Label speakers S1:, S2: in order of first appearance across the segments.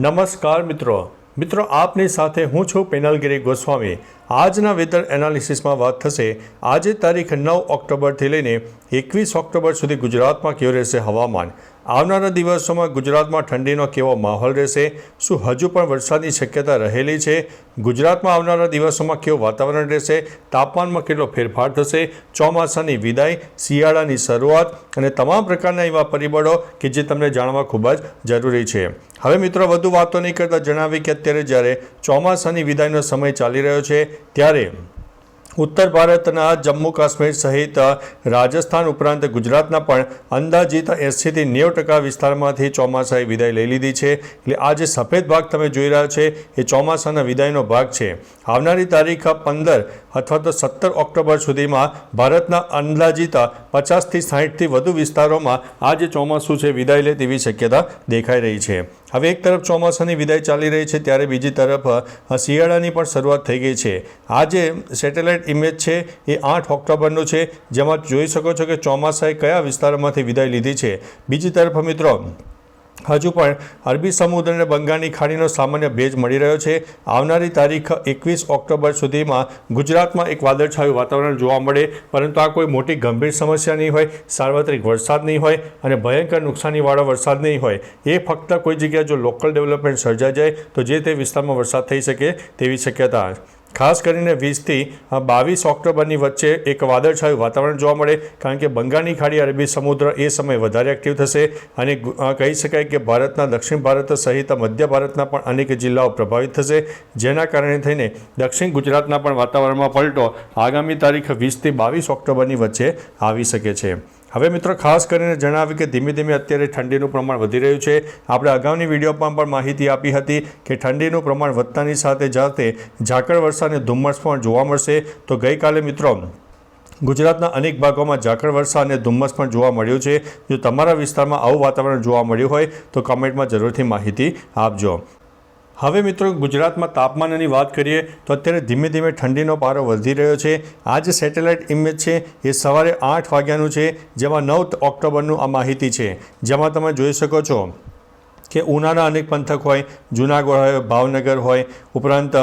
S1: નમસ્કાર મિત્રો. મિત્રો, આપની સાથે હું છું પેનલગીરી ગોસ્વામી. આજના વેધર એનાલિસિસમાં વાત થશે. આજે તારીખ નવ ઓક્ટોબરથી લઈને એકવીસ ઓક્ટોબર સુધી ગુજરાતમાં કેવું રહેશે હવામાન? આવનારા દિવસોમાં ગુજરાતમાં ઠંડીનો કેવો માહોલ રહેશે? શું હજુ પણ વરસાદની શક્યતા રહેલી છે? ગુજરાતમાં આવનારા દિવસોમાં કેવું વાતાવરણ રહેશે? તાપમાનમાં કેટલો ફેરફાર થશે? ચોમાસાની વિદાય, શિયાળાની શરૂઆત અને તમામ પ્રકારના એવા પરિબળો કે જે તમને જાણવા ખૂબ જ જરૂરી છે. હવે મિત્રો, વધુ વાતો નહીં કરતાં જણાવી કે અત્યારે જ્યારે ચોમાસાની વિદાયનો સમય ચાલી રહ્યો છે, ત્યારે ઉત્તર ભારતના જમ્મુ કાશ્મીર સહિત રાજસ્થાન ઉપરાંત ગુજરાતના પણ અંદાજિત એંસીથી નેવું ટકા વિસ્તારમાંથી ચોમાસાએ વિદાય લઈ લીધી છે. એટલે આ જે સફેદ ભાગ તમે જોઈ રહ્યા છે, એ ચોમાસાના વિદાયનો ભાગ છે. આવનારી તારીખ પંદર અથવા તો સત્તર ઓક્ટોબર સુધીમાં ભારતના અંદાજિત પચાસથી સાહીઠથી વધુ વિસ્તારોમાં આ જે ચોમાસું છે, વિદાય લે તેવી શક્યતા દેખાઈ રહી છે. હવે એક તરફ ચોમાસાની વિદાય ચાલી રહી છે, ત્યારે બીજી તરફ શિયાળાની પણ શરૂઆત થઈ ગઈ છે. આ જે સેટેલાઇટ ઇમેજ છે, એ આઠ ઓક્ટોબરનું છે. જેમાં જોઈ શકો છો કે ચોમાસાએ કયા વિસ્તારોમાંથી વિદાય લીધી છે. બીજી તરફ મિત્રો હજુ પણ અરબી સમુદ્ર અને બંગાળની ખાડીનો સામાન્ય ભેજ મળી રહ્યો છે. આવનારી તારીખ એકવીસ ઓક્ટોબર સુધીમાં ગુજરાતમાં એક વાદળછાયું વાતાવરણ જોવા મળે, પરંતુ આ કોઈ મોટી ગંભીર સમસ્યા નહીં હોય, સાર્વત્રિક વરસાદ નહીં હોય અને ભયંકર નુકસાનીવાળો વરસાદ નહીં હોય. એ ફક્ત કોઈ જગ્યાએ જો લોકલ ડેવલપમેન્ટ સર્જાઈ જાય, તો જે તે વિસ્તારમાં વરસાદ થઈ શકે તેવી શક્યતા ખાસ કરીને વીસથી બાવીસ ઓક્ટોબરની વચ્ચે એક વાદળછાયું વાતાવરણ જોવા મળે, કારણ કે બંગાળની ખાડી અરબી સમુદ્ર એ સમયે વધારે એક્ટિવ થશે અને કહી શકાય કે ભારતના દક્ષિણ ભારત સહિત મધ્ય ભારતના પણ અનેક જિલ્લાઓ પ્રભાવિત થશે. જેના કારણે થઈને દક્ષિણ ગુજરાતના પણ વાતાવરણમાં પલટો આગામી તારીખ વીસથી બાવીસ ઓક્ટોબરની વચ્ચે આવી શકે છે. હવે મિત્રો, ખાસ કરીને જણાવ્યું કે ધીમે ધીમે અત્યારે ઠંડીનું પ્રમાણ વધી રહ્યું છે. આપણે અગાઉની વિડીયોમાં પણ માહિતી આપી હતી કે ઠંડીનું પ્રમાણ વધતાની સાથે જાતે ઝાકળ વર્ષા અને ધુમ્મસ પણ જોવા મળશે. તો ગઈકાલે મિત્રો, ગુજરાતના અનેક ભાગોમાં ઝાકળ વર્ષા અને ધુમ્મસ પણ જોવા મળ્યું છે. જો તમારા વિસ્તારમાં આવું વાતાવરણ જોવા મળ્યું હોય, તો કમેન્ટમાં જરૂરથી માહિતી આપજો. હવે મિત્રો, ગુજરાતમાં તાપમાનની વાત કરીએ, તો અત્યારે ધીમે ધીમે ઠંડીનો પારો વધી રહ્યો છે. આ જે સેટેલાઇટ ઇમેજ છે, એ સવારે આઠ વાગ્યાનું છે, જેમાં નવ ઓક્ટોબરનું આ માહિતી છે. જેમાં તમે જોઈ શકો છો કે ઉનાના અનેક પંથક હોય, જુનાગઢ હોય, ભાવનગર હોય, ઉપરાંત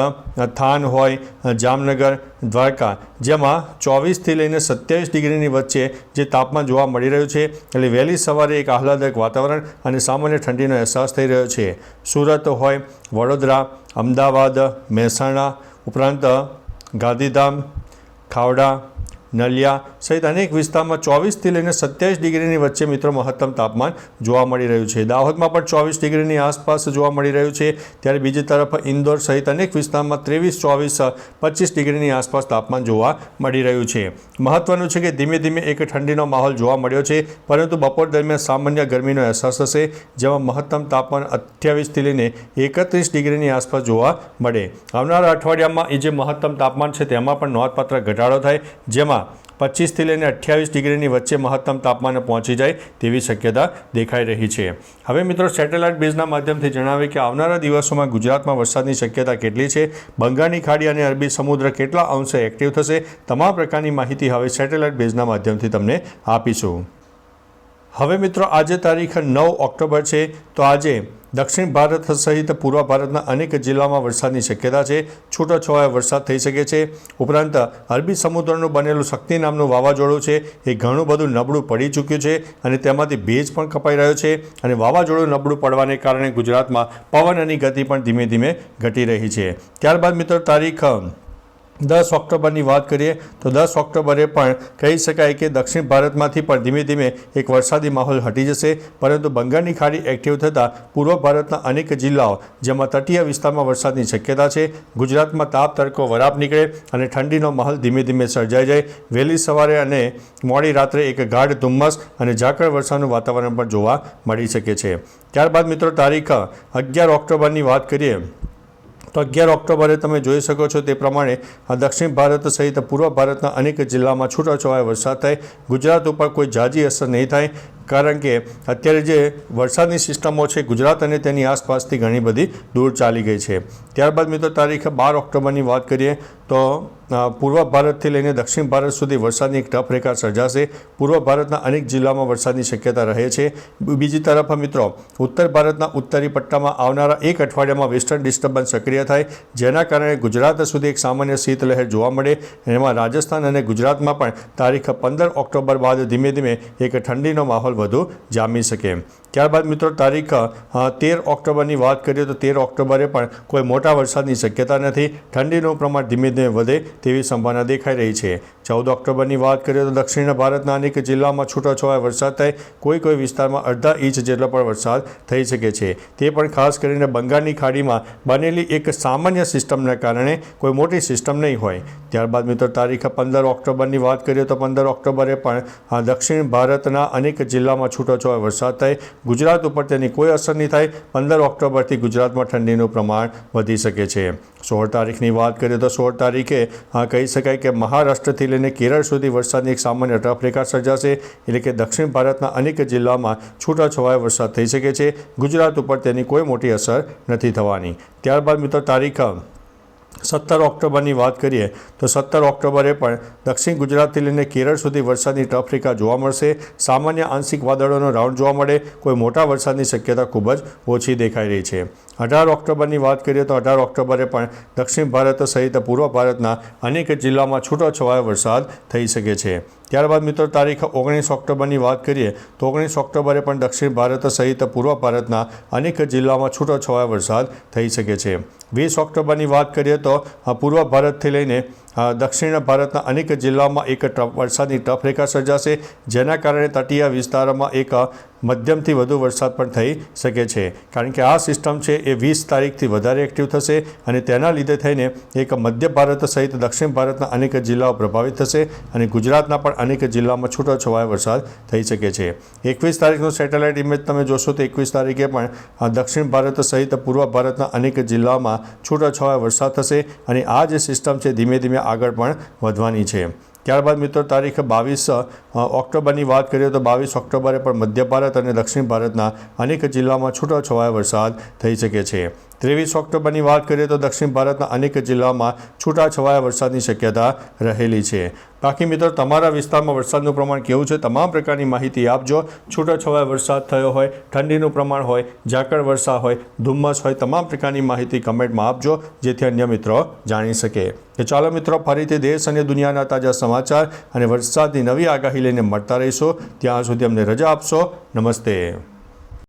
S1: થાન હોય જામનગર, દ્વારકા, જેમાં ચોવીસથી લઈને સત્યાવીસ ડિગ્રીની વચ્ચે જે તાપમાન જોવા મળી રહ્યું છે, એટલે વહેલી સવારે એક આહલાદક વાતાવરણ અને સામાન્ય ઠંડીનો અહેસાસ થઈ રહ્યો છે. સુરત હોય, વડોદરા, અમદાવાદ, મહેસાણા, ઉપરાંત ગાંધીધામ, ખાવડા, નલિયા સહિત અનેક વિસ્તારમાં ચોવીસથી લઈને સત્યાવીસ ડિગ્રીની વચ્ચે મિત્રો મહત્તમ તાપમાન જોવા મળી રહ્યું છે. દાહોદમાં પણ ચોવીસ ડિગ્રીની આસપાસ જોવા મળી રહ્યું છે. ત્યારે બીજી તરફ ઇન્દોર સહિત અનેક વિસ્તારમાં ત્રેવીસ, ચોવીસ, પચીસ ડિગ્રીની આસપાસ તાપમાન જોવા મળી રહ્યું છે. મહત્વનું છે કે ધીમે ધીમે એક ઠંડીનો માહોલ જોવા મળ્યો છે, પરંતુ બપોર દરમિયાન સામાન્ય ગરમીનો અહેસાસ થશે જેમાં મહત્તમ તાપમાન અઠ્યાવીસથી લઈને એકત્રીસ ડિગ્રીની આસપાસ જોવા મળે. આવનારા અઠવાડિયામાં એ જે મહત્તમ તાપમાન છે તેમાં પણ નોંધપાત્ર ઘટાડો થાય, જેમાં પચીસથી લઈને અઠ્યાવીસ ડિગ્રીની વચ્ચે મહત્તમ તાપમાને પહોંચી જાય તેવી શક્યતા દેખાઈ રહી છે. હવે મિત્રો સેટેલાઇટ બેઝના માધ્યમથી જણાવે કે આવનારા દિવસોમાં ગુજરાતમાં વરસાદની શક્યતા કેટલી છે, બંગાળની ખાડી અને અરબી સમુદ્ર કેટલા અંશે એક્ટિવ થશે, તમામ પ્રકારની માહિતી હવે સેટેલાઇટ બેઝના માધ્યમથી તમને આપીશું. હવે મિત્રો આજે તારીખ નવ ઓક્ટોબર છે, તો આજે દક્ષિણ ભારત સહિત પૂર્વ ભારતના અનેક જિલ્લામાં વરસાદની શક્યતા છે. છૂટોછવાયો વરસાદ થઈ શકે છે. ઉપરાંત અરબી સમુદ્રનું બનેલું શક્તિ નામનું વાવાઝોડું છે. એ ઘણું બધું નબળું પડી ચૂક્યું છે અને તેમાંથી ભેજ પણ કપાઈ રહ્યો છે અને વાવાઝોડું નબળું પડવાને કારણે ગુજરાતમાં પવન અને ગતિ પણ ધીમે ધીમે ઘટી રહી છે. ત્યારબાદ મિત્રો તારીખ દસ ઓક્ટોબરની વાત કરીએ તો દસ ઓક્ટોબરે પણ કહી શકાય કે દક્ષિણ ભારતમાંથી પણ ધીમે ધીમે એક વરસાદી માહોલ હટી જશે. પરંતુ બંગાળની ખાડી એક્ટિવ થતાં પૂર્વ ભારતના અનેક જિલ્લાઓ, જેમાં તટીય વિસ્તારમાં વરસાદની શક્યતા છે, ગુજરાતમાં તાપ તડકો વરાપ નીકળે અને ઠંડીનો માહોલ ધીમે ધીમે સર્જાઈ જાય. વહેલી સવારે અને મોડી રાત્રે એક ગાઢ ધુમ્મસ અને ઝાકળ વરસાદનું વાતાવરણ પણ જોવા મળી શકે છે. ત્યારબાદ મિત્રો તારીખ અગિયાર ઓક્ટોબરની વાત કરીએ અગિયાર ઓક્ટોબરે તમે જોઈ શકો છો તે પ્રમાણે દક્ષિણ ભારત સહિત પૂર્વ ભારતના અનેક જિલ્લામાં છૂટાછવાયા વરસાદ થાય. ગુજરાત ઉપર કોઈ જાજી અસર નહીં થાય. કારણ કે અત્યારે જે વરસાદની સિસ્ટમો છે ગુજરાત અને તેની આસપાસથી ઘણી બધી દૂર ચાલી ગઈ છે. ત્યારબાદ મિત્રો તારીખ બાર ઓક્ટોબરની વાત કરીએ તો પૂર્વ ભારતથી લઈને દક્ષિણ ભારત સુધી વરસાદની એક ટફ રેખા સર્જાશે. પૂર્વ ભારતના અનેક જિલ્લામાં વરસાદની શક્યતા રહે છે. બીજી તરફ મિત્રો, ઉત્તર ભારતના ઉત્તરી પટ્ટામાં આવનારા એક અઠવાડિયામાં વેસ્ટર્ન ડિસ્ટર્બન્સ સક્રિય થાય, જેના કારણે ગુજરાત સુધી એક સામાન્ય શીતલહેર જોવા મળે. એમાં રાજસ્થાન અને ગુજરાતમાં પણ તારીખ પંદર ઓક્ટોબર બાદ ધીમે ધીમે એક ઠંડીનો માહોલ વધુ જામી શકે. ત્યારબાદ મિત્રો તારીખ તેર ઓક્ટોબરની વાત કરીએ તો તેર ઓક્ટોબરે પણ કોઈ મોટા વરસાદની શક્યતા નથી. ઠંડીનું પ્રમાણ ધીમે ધીમે વધે તેવી સંભાવના દેખાઈ રહી છે. ચૌદ ઓક્ટોબરની વાત કરીએ તો દક્ષિણ ભારતના અનેક જિલ્લામાં છૂટોછવાયો વરસાદ થાય. કોઈ કોઈ વિસ્તારમાં અડધા ઇંચ જેટલો પણ વરસાદ થઈ શકે છે. તે પણ ખાસ કરીને બંગાળની ખાડીમાં બનેલી એક સામાન્ય સિસ્ટમના કારણે કોઈ મોટી સિસ્ટમ નહીં હોય. ત્યારબાદ મિત્રો તારીખ, પંદર ઓક્ટોબરની વાત કરીએ તો પંદર ઓક્ટોબરે પણ દક્ષિણ ભારતના અનેક જિલ્લામાં છૂટોછવાયો વરસાદ થાય. ગુજરાત ઉપર તેની કોઈ અસર નહીં થાય. પંદર ઓક્ટોબરથી ગુજરાતમાં ઠંડીનું પ્રમાણ વધી શકે છે. સોળ તારીખની વાત કરીએ તો સોળ તારીખે આ કહી શકાય કે મહારાષ્ટ્રથી લઈને કેરળ સુધી વરસાદની એક સામાન્ય ટફ રેખા સર્જાશે. એટલે કે દક્ષિણ ભારતના અનેક જિલ્લામાં છૂટાછવાયો વરસાદ થઈ શકે છે. ગુજરાત ઉપર તેની કોઈ મોટી અસર નથી થવાની. ત્યારબાદ મિત્રો તારીખ સત્તર ઓક્ટોબરની વાત કરીએ તો સત્તર ઓક્ટોબરે પણ દક્ષિણ ગુજરાતથી લઈને કેરળ સુધી વરસાદની ટફ રેખા જોવા મળશે. સામાન્ય આંશિક વાદળોનો રાઉન્ડ જોવા મળે. કોઈ મોટા વરસાદની શક્યતા ખૂબ જ ઓછી દેખાઈ રહી છે. અઢાર ઓક્ટોબરની વાત કરીએ તો અઢાર ઓક્ટોબરે પણ દક્ષિણ ભારત સહિત પૂર્વ ભારતના અનેક જિલ્લામાં છૂટોછવાયો વરસાદ થઈ શકે છે. ત્યારબાદ મિત્રો, તારીખ ઓગણીસ ઓક્ટોબરની વાત કરીએ તો ઓગણીસ ઓક્ટોબરે પણ દક્ષિણ ભારત સહિત પૂર્વ ભારતના અનેક જિલ્લામાં છૂટોછવાયો વરસાદ થઈ શકે છે. વીસ ઓક્ટોબરની વાત કરીએ તો પૂર્વ ભારતથી લઈને દક્ષિણ ભારતના અનેક જિલ્લામાં એક વરસાદની ટફરેખા સર્જાશે, જેના કારણે તટીય વિસ્તારોમાં એક મધ્યમથી વધુ વરસાદ પણ થઈ શકે છે. કારણ કે આ સિસ્ટમ છે એ વીસ તારીખથી વધારે એક્ટિવ થશે અને તેના લીધે થઈને એક મધ્ય ભારત સહિત દક્ષિણ ભારતના અનેક જિલ્લાઓ પ્રભાવિત થશે અને ગુજરાતના પણ અનેક જિલ્લામાં છૂટોછવાયો વરસાદ થઈ શકે છે. એકવીસ તારીખનો સેટેલાઇટ ઇમેજ તમે જોશો તો એકવીસ તારીખે પણ દક્ષિણ ભારત સહિત પૂર્વ ભારતના અનેક જિલ્લામાં છૂટોછવાયો વરસાદ થશે અને આ જે સિસ્ટમ છે ધીમે ધીમે આગળ પણ વધવાની છે. ત્યારબાદ મિત્રો તારીખ બાવીસ ઓક્ટોબરની વાત કરીએ તો બાવીસ ઓક્ટોબરે પણ મધ્ય ભારત અને દક્ષિણ ભારતના અનેક જિલ્લામાં છૂટોછવાયો વરસાદ થઈ શકે છે. ત્રેવીસ ઓક્ટોબરની વાત કરીએ તો દક્ષિણ ભારતના અનેક જિલ્લામાં છૂટાછવાયા વરસાદની શક્યતા રહેલી છે. બાકી મિત્રો, તમારા વિસ્તારમાં વરસાદનું પ્રમાણ કેવું છે? તમામ પ્રકારની માહિતી આપજો. છૂટાછવાયા વરસાદ થયો હોય, ઠંડીનું પ્રમાણ હોય, ઝાકળ વરસા હોય, ધુમ્મસ હોય, તમામ પ્રકારની માહિતી કમેન્ટમાં આપજો, જેથી અન્ય મિત્રો જાણી શકે. તો ચાલો મિત્રો, ફરીથી દેશ અને દુનિયાના તાજા સમાચાર અને વરસાદની નવી આગાહી લઈને મળતા રહીશો. ત્યાં સુધી અમને રજા આપશો. નમસ્તે.